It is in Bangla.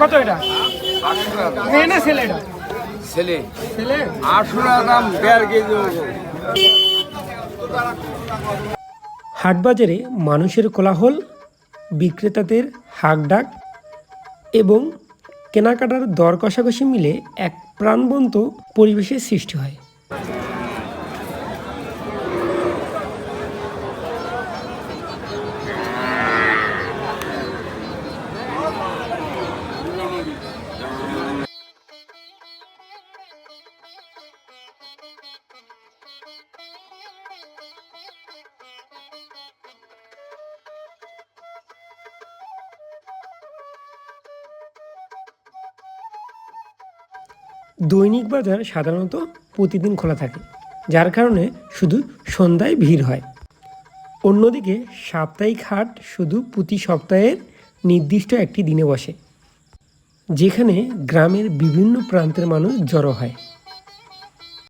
কত এটা? মেয়ে না ছেলে এটা? ছেলে। ছেলে? আটশো টাকা দাম দেড় কেজি হাটবাজারে মানুষের কোলাহল বিক্রেতাদের হাঁকডাক এবং কেনাকাটার দর কষাকষি মিলে এক প্রাণবন্ত পরিবেশের সৃষ্টি হয়। দৈনিক বাজার সাধারণত প্রতিদিন খোলা থাকে, যার কারণে শুধু সন্ধ্যায় ভিড় হয়। অন্যদিকে সাপ্তাহিক হাট শুধু প্রতি সপ্তাহের নির্দিষ্ট একটি দিনে বসে, যেখানে গ্রামের বিভিন্ন প্রান্তের মানুষ জড়ো হয়।